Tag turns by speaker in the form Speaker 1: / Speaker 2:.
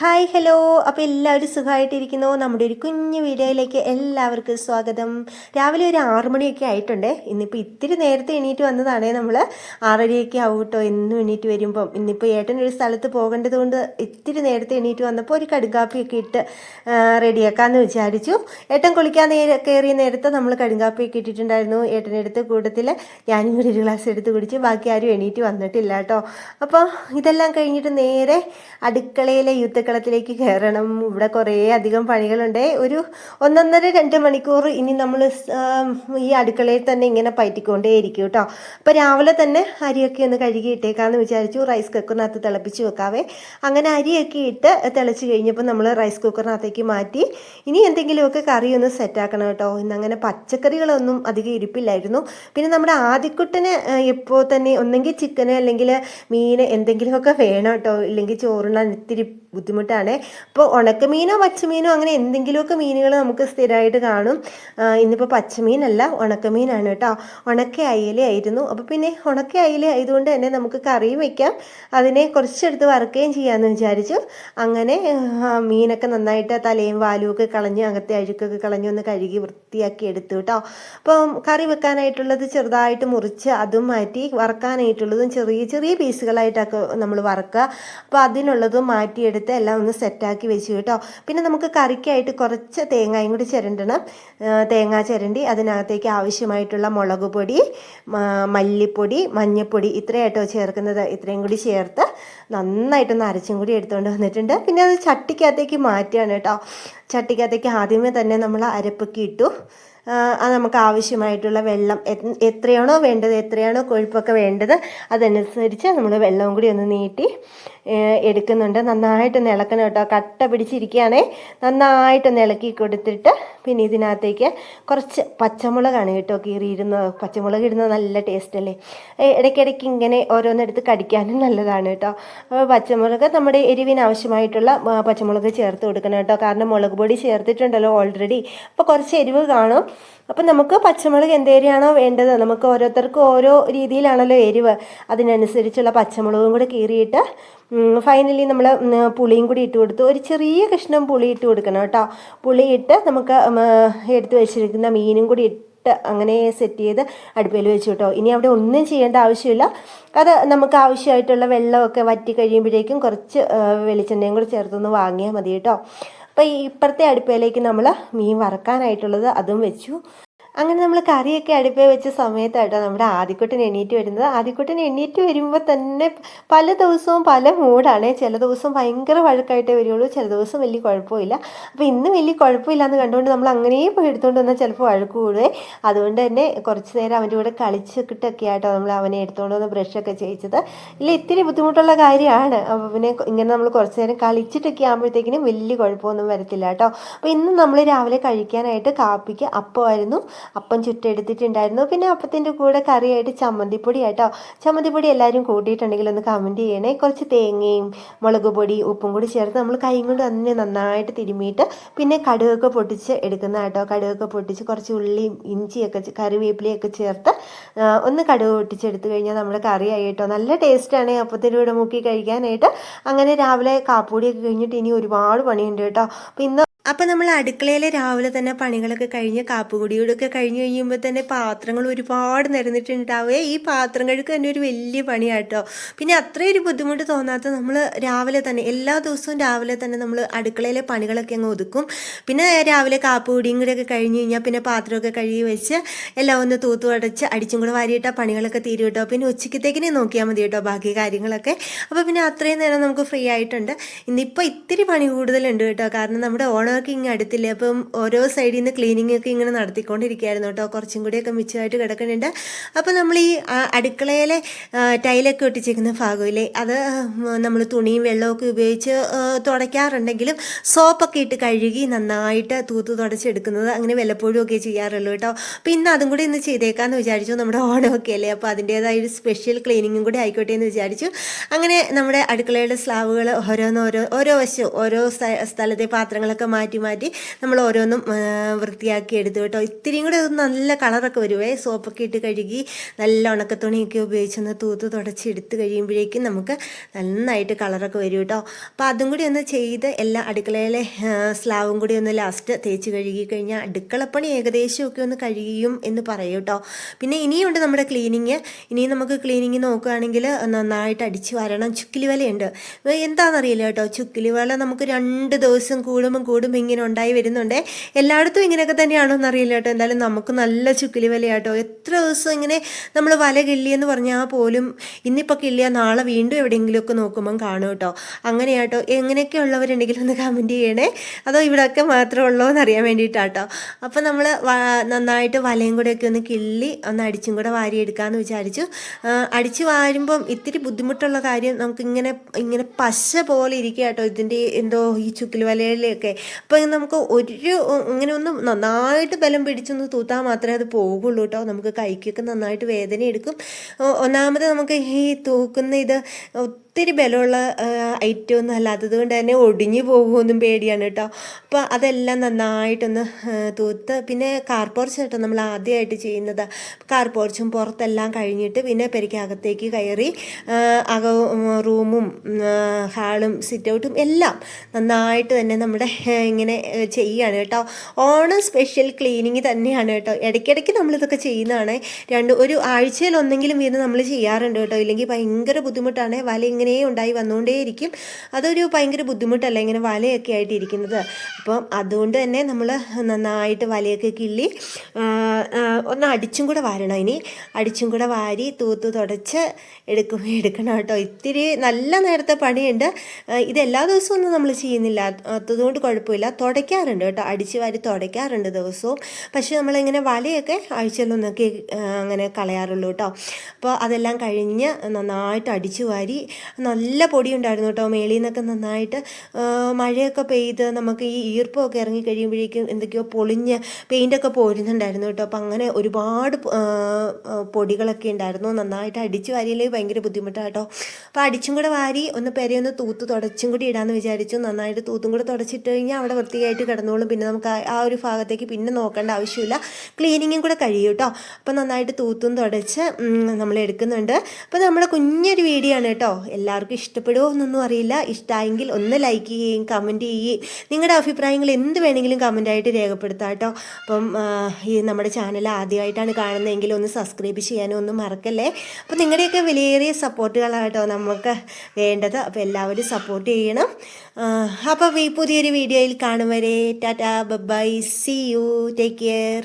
Speaker 1: Hi hello അപ്പോൾ എല്ലാവരും സുഖമായിട്ടിരിക്കുന്നു. നമ്മുടെ ഒരു കുഞ്ഞു വീഡിയോയിലേക്ക് എല്ലാവർക്കും സ്വാഗതം. രാവിലെ ഒരു ആറു മണിയൊക്കെ ആയിട്ടുണ്ട്. ഇന്നിപ്പോൾ ഇത്തിരി നേരത്തെ എണീറ്റ് വന്നതാണേ നമ്മൾ ആറരയൊക്കെ ആവും കേട്ടോ. എന്നും എണീറ്റ് വരുമ്പം. ഇന്നിപ്പോൾ ഏട്ടൻ ഒരു സ്ഥലത്ത് പോകേണ്ടത് കൊണ്ട് ഇത്തിരി നേരത്തെ എണീറ്റ് വന്നപ്പോൾ ഒരു കടുങ്കാപ്പിയൊക്കെ ഇട്ട് റെഡിയാക്കാമെന്ന് വിചാരിച്ചു. ഏട്ടൻ കുളിക്കാൻ നേരെ കയറിയ നേരത്തെ നമ്മൾ കടുങ്കാപ്പിയൊക്കെ ഇട്ടിട്ടുണ്ടായിരുന്നു. ഏട്ടനെടുത്ത് കൂട്ടത്തിൽ ഞാനും കൂടി ഒരു ഗ്ലാസ് എടുത്ത് കുടിച്ച് ബാക്കി ആരും എണീറ്റ് വന്നിട്ടില്ല കേട്ടോ. അപ്പോൾ ഇതെല്ലാം കഴിഞ്ഞിട്ട് നേരെ അടുക്കളയിലെ യുദ്ധക്കളത്തിലേക്ക് കയറണം. ഇവിടെ കുറേ അധികം പണികളുണ്ട്. ഒരു ഒന്നൊന്നര രണ്ട് മണിക്കൂർ ഇനി നമ്മൾ ഈ അടുക്കളയിൽ തന്നെ ഇങ്ങനെ പയറ്റിക്കൊണ്ടേയിരിക്കും കേട്ടോ. അപ്പോൾ രാവിലെ തന്നെ അരിയൊക്കെ ഒന്ന് കഴുകി ഇട്ടേക്കാന്ന് വിചാരിച്ചു. റൈസ് കുക്കറിനകത്ത് തിളപ്പിച്ച് വെക്കാവേ. അങ്ങനെ അരിയൊക്കെ ഇട്ട് തിളച്ച് കഴിഞ്ഞപ്പോൾ നമ്മൾ റൈസ് കുക്കറിനകത്തേക്ക് മാറ്റി ഇനി എന്തെങ്കിലുമൊക്കെ കറി ഒന്ന് സെറ്റാക്കണം കേട്ടോ. ഇന്നങ്ങനെ പച്ചക്കറികളൊന്നും അധികം ഇരിപ്പില്ലായിരുന്നു. പിന്നെ നമ്മുടെ ആദ്യക്കുട്ടന് ഇപ്പോൾ തന്നെ ഒന്നെങ്കിൽ ചിക്കന് അല്ലെങ്കിൽ മീൻ എന്തെങ്കിലുമൊക്കെ വേണം കേട്ടോ. ഇല്ലെങ്കിൽ ചോറുണ്ണാൻ ഇത്തിരി ബുദ്ധിമുട്ടാണ്. അപ്പോൾ ഉണക്കമീനോ പച്ചമീനോ അങ്ങനെ എന്തെങ്കിലുമൊക്കെ മീനുകൾ നമുക്ക് സ്ഥിരമായിട്ട് കാണും. ഇന്നിപ്പോൾ പച്ചമീനല്ല ഉണക്കമീനാണ് കേട്ടോ. ഉണക്ക ആയിരുന്നു. അപ്പോൾ പിന്നെ ഉണക്ക അയില ആയതുകൊണ്ട് തന്നെ നമുക്ക് കറിയും വയ്ക്കാം അതിനെ കുറച്ചെടുത്ത് വറുക്കുകയും ചെയ്യാമെന്ന് വിചാരിച്ചു. അങ്ങനെ മീനൊക്കെ നന്നായിട്ട് തലയും വാലും ഒക്കെ കളഞ്ഞ് അകത്തെ അഴുക്കൊക്കെ കളഞ്ഞ് ഒന്ന് കഴുകി വൃത്തിയാക്കി എടുത്തു കേട്ടോ. അപ്പോൾ കറി വെക്കാനായിട്ടുള്ളത് ചെറുതായിട്ട് മുറിച്ച് അതും മാറ്റി വറക്കാനായിട്ടുള്ളതും ചെറിയ ചെറിയ പീസുകളായിട്ടൊക്കെ നമ്മൾ വറുക്കുക. അപ്പോൾ അതിനുള്ളതും മാറ്റിയെടുത്ത് എല്ലാം ഒന്ന് സെറ്റാക്കി വെച്ചു കേട്ടോ. പിന്നെ നമുക്ക് കറിക്കായിട്ട് കുറച്ച് തേങ്ങയും കൂടി ചിരണ്ടണം. തേങ്ങ ചിരണ്ടി അതിനകത്തേക്ക് ആവശ്യമായിട്ടുള്ള മുളക് പൊടി മല്ലിപ്പൊടി മഞ്ഞൾപ്പൊടി ഇത്രയായിട്ടോ ചേർക്കുന്നത്. ഇത്രയും കൂടി ചേർത്ത് നന്നായിട്ടൊന്ന് അരച്ചും കൂടി എടുത്തുകൊണ്ട് വന്നിട്ടുണ്ട്. പിന്നെ അത് ചട്ടിക്കകത്തേക്ക് മാറ്റുകയാണ് കേട്ടോ. ചട്ടിക്കകത്തേക്ക് ആദ്യമേ തന്നെ നമ്മൾ അരപ്പൊക്കെ ഇട്ടു. അത് നമുക്ക് ആവശ്യമായിട്ടുള്ള വെള്ളം എത്രയാണോ വേണ്ടത് എത്രയാണോ കൊഴുപ്പൊക്കെ വേണ്ടത് അതനുസരിച്ച് നമ്മൾ വെള്ളവും കൂടി ഒന്ന് നീട്ടി എടുക്കുന്നുണ്ട്. നന്നായിട്ട് ഇളക്കണം കേട്ടോ. കട്ട പിടിച്ചിരിക്കുകയാണേ. നന്നായിട്ട് ഇളക്കി കൊടുത്തിട്ട് പിന്നെ ഇതിനകത്തേക്ക് കുറച്ച് പച്ചമുളകാണ് കേട്ടോ കീറിയിരുന്ന പച്ചമുളക് ഇടുന്നത് നല്ല ടേസ്റ്റ് അല്ലേ? ഇടയ്ക്കിടയ്ക്ക് ഇങ്ങനെ ഓരോന്നെടുത്ത് കടിക്കാനും നല്ലതാണ് കേട്ടോ. പച്ചമുളക് നമ്മുടെ എരിവിന് ആവശ്യമായിട്ടുള്ള പച്ചമുളക് ചേർത്ത് കൊടുക്കണം കേട്ടോ. കാരണം മുളക് പൊടി ചേർത്തിട്ടുണ്ടല്ലോ ഓൾറെഡി അപ്പോൾ കുറച്ച് എരിവ് കാണും. അപ്പം നമുക്ക് പച്ചമുളക് എന്തേരിയാണോ വേണ്ടത്? നമുക്ക് ഓരോരുത്തർക്കും ഓരോ രീതിയിലാണല്ലോ എരിവ്. അതിനനുസരിച്ചുള്ള പച്ചമുളകും കൂടെ കീറിയിട്ട് ഫൈനലി നമ്മൾ പുളിയും കൂടി ഇട്ട് കൊടുത്തു ഒരു ചെറിയ കഷ്ണം പുളി ഇട്ട് കൊടുക്കണം കേട്ടോ. പുളി ഇട്ട് നമുക്ക് എടുത്ത് വെച്ചിരിക്കുന്ന മീനും കൂടി ഇട്ട് അങ്ങനെ സെറ്റ് ചെയ്ത് അടുപ്പിൽ വെച്ചു കേട്ടോ. ഇനി അവിടെ ഒന്നും ചെയ്യേണ്ട ആവശ്യമില്ല. അത് നമുക്ക് ആവശ്യമായിട്ടുള്ള വെള്ളമൊക്കെ വറ്റി കഴിയുമ്പോഴേക്കും കുറച്ച് വെളിച്ചെണ്ണയും കൂടി ചേർത്തൊന്ന് വാങ്ങിയാൽ മതി കേട്ടോ. അപ്പോൾ ഈ ഇപ്പുറത്തെ അടുപ്പിലേക്ക് നമ്മൾ മീൻ വറക്കാനായിട്ടുള്ളത് അതും വെച്ചു. അങ്ങനെ നമ്മൾ കറിയൊക്കെ അടുപ്പേ വെച്ച സമയത്തായിട്ടോ നമ്മുടെ ആദ്യക്കുട്ടൻ എണീറ്റ് വരുന്നത്. ആദ്യക്കുട്ടൻ എണീറ്റ് വരുമ്പോൾ തന്നെ പല ദിവസവും പല മൂഡാണ്. ചില ദിവസം ഭയങ്കര വഴക്കായിട്ടേ വരികയുള്ളൂ ചില ദിവസം വലിയ കുഴപ്പമില്ല. അപ്പോൾ ഇന്ന് വലിയ കുഴപ്പമില്ല എന്ന് കണ്ടുകൊണ്ട് നമ്മൾ അങ്ങനെയും പോയി എടുത്തുകൊണ്ട് വന്നാൽ ചിലപ്പോൾ വഴക്ക് കൂടുവേ. അതുകൊണ്ട് തന്നെ കുറച്ച് നേരം അവന്റെ കൂടെ കളിച്ചിട്ടൊക്കെ ആയിട്ടോ നമ്മൾ അവനെ എടുത്തുകൊണ്ട് വന്ന് ബ്രഷൊക്കെ ചെയ്യിച്ചത്. ഇല്ല ഇത്തിരി ബുദ്ധിമുട്ടുള്ള കാര്യമാണ്. അപ്പോൾ പിന്നെ ഇങ്ങനെ നമ്മൾ കുറച്ച് നേരം കളിച്ചിട്ടൊക്കെ ആകുമ്പോഴത്തേക്കിനും വലിയ കുഴപ്പമൊന്നും വരത്തില്ല കേട്ടോ അപ്പോൾ ഇന്ന് നമ്മൾ രാവിലെ കഴിക്കാനായിട്ട് കാപ്പിക്ക് അപ്പമായിരുന്നു. അപ്പം ചുട്ടെടുത്തിട്ടുണ്ടായിരുന്നു. പിന്നെ അപ്പത്തിന്റെ കൂടെ കറിയായിട്ട് ചമ്മന്തിപ്പൊടി ആയിട്ടോ ചമ്മന്തിപ്പൊടി എല്ലാവരും കൂട്ടിയിട്ടുണ്ടെങ്കിൽ ഒന്ന് കമന്റ് ചെയ്യണേ. കുറച്ച് തേങ്ങയും മുളക് പൊടി ഉപ്പും കൂടി ചേർത്ത് നമ്മൾ കൈ കൊണ്ട് തന്നെ നന്നായിട്ട് തിരുമിയിട്ട് പിന്നെ കടുകൊക്കെ പൊട്ടിച്ച് എടുക്കുന്ന കേട്ടോ. കടുകൊക്കെ പൊട്ടിച്ച് കുറച്ച് ഉള്ളിയും ഇഞ്ചിയൊക്കെ കറിവേപ്പിലയൊക്കെ ചേർത്ത് ഒന്ന് കടുക് പൊട്ടിച്ചെടുത്ത് കഴിഞ്ഞാൽ നമ്മുടെ കറിയായി കേട്ടോ. നല്ല ടേസ്റ്റാണ് അപ്പത്തിന്റെ കൂടെ മുക്കി കഴിക്കാനായിട്ട്. അങ്ങനെ രാവിലെ കാപ്പൂടിയൊക്കെ കഴിഞ്ഞിട്ട് ഇനി ഒരുപാട് പണിയുണ്ട് കേട്ടോ. അപ്പോൾ ഇന്ന് അപ്പം നമ്മൾ അടുക്കളയിൽ രാവിലെ തന്നെ പണികളൊക്കെ കഴിഞ്ഞ് കാപ്പുകുടിയോടൊക്കെ കഴിഞ്ഞ് കഴിയുമ്പോൾ തന്നെ പാത്രങ്ങൾ ഒരുപാട് നിരന്നിട്ടുണ്ടാവുക ഈ പാത്രം കഴുക്ക് തന്നെ ഒരു വലിയ പണിയാട്ടോ. പിന്നെ അത്രയും ഒരു ബുദ്ധിമുട്ട് തോന്നാത്ത നമ്മൾ രാവിലെ തന്നെ എല്ലാ ദിവസവും രാവിലെ തന്നെ നമ്മൾ അടുക്കളയിലെ പണികളൊക്കെ അങ്ങ് ഒതുക്കും. പിന്നെ രാവിലെ കാപ്പുകുടിയും കൂടെ ഒക്കെ കഴിഞ്ഞ് കഴിഞ്ഞാൽ പിന്നെ പാത്രമൊക്കെ കഴുകി വെച്ച് എല്ലാം ഒന്ന് തൂത്തു അടച്ച് അടിച്ചും കൂടെ വാരിയിട്ട പണികളൊക്കെ തീരും കേട്ടോ പിന്നെ ഉച്ചക്കത്തേക്കിനെ നോക്കിയാൽ മതി കേട്ടോ ബാക്കി കാര്യങ്ങളൊക്കെ. അപ്പോൾ പിന്നെ അത്രയും നേരം നമുക്ക് ഫ്രീ ആയിട്ടുണ്ട്. ഇന്നിപ്പോൾ ഇത്തിരി പണി കൂടുതലുണ്ട് കേട്ടോ കാരണം നമ്മുടെ ഓണം ഒക്കെ ഇങ്ങനെ അടുത്തില്ലേ? അപ്പം ഓരോ സൈഡിൽ നിന്ന് ക്ലീനിങ് ഒക്കെ ഇങ്ങനെ നടത്തിക്കൊണ്ടിരിക്കുകയായിരുന്നു കേട്ടോ. കുറച്ചും കൂടിയൊക്കെ മിച്ചമായിട്ട് കിടക്കുന്നുണ്ട്. അപ്പോൾ നമ്മൾ ഈ അടുക്കളയിലെ ടൈലൊക്കെ ഒട്ടിച്ചിരിക്കുന്ന ഭാഗമില്ലേ? അത് നമ്മൾ തുണിയും വെള്ളമൊക്കെ ഉപയോഗിച്ച് തുടയ്ക്കാറുണ്ടെങ്കിലും സോപ്പൊക്കെ ഇട്ട് കഴുകി നന്നായിട്ട് തൂത്ത് തുടച്ചെടുക്കുന്നത് അങ്ങനെ വല്ലപ്പോഴും ഒക്കെ ചെയ്യാറുള്ളൂ കേട്ടോ. അപ്പോൾ ഇന്ന് അതും കൂടി ഇന്ന് ചെയ്തേക്കാന്ന് വിചാരിച്ചു. നമ്മുടെ ഓണമൊക്കെ അല്ലേ? അപ്പോൾ അതിന്റേതായ ഒരു സ്പെഷ്യൽ ക്ലീനിങ്ങും കൂടി ആയിക്കോട്ടെ എന്ന് വിചാരിച്ചു. അങ്ങനെ നമ്മുടെ അടുക്കളയുടെ സ്ലാവുകൾ ഓരോന്നോരോ ഓരോ വശവും ഓരോ സ്ഥലത്തെ പാത്രങ്ങളൊക്കെ മാറ്റി മാറ്റി മാറ്റി നമ്മൾ ഓരോന്നും വൃത്തിയാക്കി എടുത്തു കേട്ടോ. ഇത്തിരിയും കൂടെ ഒന്ന് നല്ല കളറൊക്കെ വരുവേ. സോപ്പൊക്കെ ഇട്ട് കഴുകി നല്ല ഉണക്കത്തുണിയൊക്കെ ഉപയോഗിച്ചൊന്ന് തൂത്ത് തുടച്ച് എടുത്ത് കഴിയുമ്പോഴേക്കും നമുക്ക് നന്നായിട്ട് കളറൊക്കെ വരും കേട്ടോ. അപ്പോൾ അതും കൂടി ഒന്ന് ചെയ്ത് എല്ലാ അടുക്കളയിലെ സ്ലാവും കൂടി ഒന്ന് ലാസ്റ്റ് തേച്ച് കഴുകി കഴിഞ്ഞാൽ അടുക്കളപ്പണി ഏകദേശമൊക്കെ ഒന്ന് കഴിയും എന്ന് പറയും കേട്ടോ. പിന്നെ ഇനിയുണ്ട് നമ്മുടെ ക്ലീനിങ് ഇനിയും നമുക്ക് ക്ലീനിങ് നോക്കുകയാണെങ്കിൽ നന്നായിട്ട് അടിച്ച് വരണം. ചുക്കിലി വലയുണ്ട് എന്താണെന്നറിയില്ല കേട്ടോ. ചുക്കിലി വല നമുക്ക് രണ്ട് ദിവസം കൂടുമ്പം കൂടുമ്പോൾ ഇങ്ങനെ ഉണ്ടായി വരുന്നുണ്ട്. എല്ലായിടത്തും ഇങ്ങനെയൊക്കെ തന്നെയാണോ എന്നറിയില്ല കേട്ടോ. എന്തായാലും നമുക്ക് നല്ല ചുക്കിലി വലയാട്ടോ എത്ര ദിവസം ഇങ്ങനെ നമ്മൾ വല കിള്ളിയെന്ന് പറഞ്ഞാൽ പോലും ഇന്നിപ്പോൾ കിള്ളിയാൽ നാളെ വീണ്ടും എവിടെയെങ്കിലുമൊക്കെ നോക്കുമ്പം കാണും കേട്ടോ. അങ്ങനെയാട്ടോ. എങ്ങനെയൊക്കെ ഉള്ളവരുണ്ടെങ്കിൽ ഒന്ന് കമന്റ് ചെയ്യണേ. അതോ ഇവിടെയൊക്കെ മാത്രമേ ഉള്ളൂ എന്നറിയാൻ വേണ്ടിയിട്ടാട്ടോ. അപ്പോൾ നമ്മൾ നന്നായിട്ട് വലയും കൂടെയൊക്കെ ഒന്ന് കിള്ളി ഒന്ന് അടിച്ചും കൂടെ വാരിയെടുക്കാമെന്ന് വിചാരിച്ചു. അടിച്ച് വാരുമ്പം ഇത്തിരി ബുദ്ധിമുട്ടുള്ള കാര്യം നമുക്കിങ്ങനെ ഇങ്ങനെ പശ പോലെ ഇരിക്കുക കേട്ടോ ഇതിന്റെ എന്തോ ഈ ചുക്കിൽ വലയിലൊക്കെ അപ്പോൾ നമുക്ക് ഒരു ഇങ്ങനെ ഒന്ന് നന്നായിട്ട് ബലം പിടിച്ചൊന്ന് തൂത്താൽ മാത്രമേ അത് പോകുള്ളൂ കേട്ടോ. നമുക്ക് കൈക്കൊക്കെ നന്നായിട്ട് വേദന എടുക്കും ഒന്നാമത് നമുക്ക് ഈ തൂക്കുന്ന ഇത് ഒത്തിരി ബലമുള്ള ഐറ്റം ഒന്നും അല്ലാത്തത് കൊണ്ട് തന്നെ ഒടിഞ്ഞു പോകുമെന്നും പേടിയാണ് കേട്ടോ. അപ്പോൾ അതെല്ലാം നന്നായിട്ടൊന്ന് തൂത്ത് പിന്നെ കാർപോർച്ച് കേട്ടോ നമ്മൾ ആദ്യമായിട്ട് ചെയ്യുന്നത്. കാർപോർച്ചും പുറത്തെല്ലാം കഴിഞ്ഞിട്ട് പിന്നെ പെരയ്ക്കകത്തേക്ക് കയറി അക റൂമും ഹാളും സിറ്റ് ഔട്ടും എല്ലാം നന്നായിട്ട് തന്നെ നമ്മുടെ ഇങ്ങനെ ചെയ്യുകയാണ് കേട്ടോ. ഓണം സ്പെഷ്യൽ ക്ലീനിങ് തന്നെയാണ് കേട്ടോ. ഇടയ്ക്കിടയ്ക്ക് നമ്മളിതൊക്കെ ചെയ്യുന്നതാണ്. രണ്ട് ഒരു ആഴ്ചയിൽ ഒന്നെങ്കിലും വീണ് നമ്മൾ ചെയ്യാറുണ്ട് കേട്ടോ. ഇല്ലെങ്കിൽ ഭയങ്കര ബുദ്ധിമുട്ടാണ്. വല ഇങ്ങനെ ഉണ്ടായി വന്നുകൊണ്ടേയിരിക്കും. അതൊരു ഭയങ്കര ബുദ്ധിമുട്ടല്ല ഇങ്ങനെ വലയൊക്കെ ആയിട്ട് ഇരിക്കുന്നത് അപ്പം അതുകൊണ്ട് തന്നെ നമ്മൾ നന്നായിട്ട് വലയൊക്കെ കിള്ളി ഒന്ന് അടിച്ചും കൂടെ വാരണം ഇനി. അടിച്ചും കൂടെ വാരി തൂത്ത് തുടച്ച് എടുക്കും എടുക്കണം കേട്ടോ. ഇത്തിരി നല്ല നേരത്തെ പണിയുണ്ട്. ഇത് എല്ലാ ദിവസവും ഒന്നും നമ്മൾ ചെയ്യുന്നില്ല. അതുകൊണ്ട് കുഴപ്പമില്ല. തുടയ്ക്കാറുണ്ട് കേട്ടോ. അടിച്ച് വാരി തുടയ്ക്കാറുണ്ട് ദിവസവും. പക്ഷേ നമ്മളിങ്ങനെ വലയൊക്കെ ആഴ്ചയിലൊന്നൊക്കെ അങ്ങനെ കളയാറുള്ളൂ കേട്ടോ. അപ്പോൾ അതെല്ലാം കഴിഞ്ഞ് നന്നായിട്ട് അടിച്ചു വാരി നല്ല പൊടി ഉണ്ടായിരുന്നു കേട്ടോ മേളിൽ നിന്നൊക്കെ നന്നായിട്ട് മഴയൊക്കെ പെയ്ത് നമുക്ക് ഈ ഈർപ്പമൊക്കെ ഇറങ്ങി കഴിയുമ്പോഴേക്കും എന്തൊക്കെയോ പൊളിഞ്ഞ് പെയിന്റൊക്കെ പോരുന്നുണ്ടായിരുന്നു കേട്ടോ. അപ്പം അങ്ങനെ ഒരുപാട് പൊടികളൊക്കെ ഉണ്ടായിരുന്നു. നന്നായിട്ട് അടിച്ച് വാരിയില്ലെങ്കിൽ ഭയങ്കര ബുദ്ധിമുട്ടാണ് കേട്ടോ അപ്പോൾ അടിച്ചും കൂടെ വാരി ഒന്ന് പെരയൊന്ന് തൂത്ത് തുടച്ചും കൂടി ഇടാമെന്ന് വിചാരിച്ചു. നന്നായിട്ട് തൂത്തും കൂടെ തുടച്ചിട്ട് കഴിഞ്ഞാൽ അവിടെ വൃത്തിയായിട്ട് കിടന്നോളും. പിന്നെ നമുക്ക് ആ- ആ ഒരു ഭാഗത്തേക്ക് പിന്നെ നോക്കേണ്ട ആവശ്യമില്ല. ക്ലീനിങ്ങും കൂടെ കഴിയും കേട്ടോ അപ്പം നന്നായിട്ട് തൂത്തും തുടച്ച് നമ്മൾ എടുക്കുന്നുണ്ട്. അപ്പോൾ നമ്മുടെ കുഞ്ഞൊരു വീഡിയോ ആണ് കേട്ടോ. എല്ലാവർക്കും ഇഷ്ടപ്പെടുമോ എന്നൊന്നും അറിയില്ല. ഇഷ്ടമായെങ്കിൽ ഒന്ന് ലൈക്ക് ചെയ്യുകയും കമന്റ് ചെയ്യുകയും നിങ്ങളുടെ അഭിപ്രായങ്ങൾ എന്ത് വേണമെങ്കിലും കമന്റായിട്ട് രേഖപ്പെടുത്താം കേട്ടോ. അപ്പം ഈ നമ്മുടെ ചാനൽ ആദ്യമായിട്ടാണ് കാണുന്നതെങ്കിൽ ഒന്ന് സബ്സ്ക്രൈബ് ചെയ്യാനും ഒന്നും മറക്കല്ലേ. അപ്പോൾ നിങ്ങളുടെയൊക്കെ വിലയേറിയ സപ്പോർട്ടുകളാണ് കേട്ടോ നമുക്ക് വേണ്ടത്. അപ്പോൾ എല്ലാവരും സപ്പോർട്ട് ചെയ്യണം. അപ്പോൾ ഈ പുതിയൊരു വീഡിയോയിൽ കാണും വരെ. Tata bye see you take care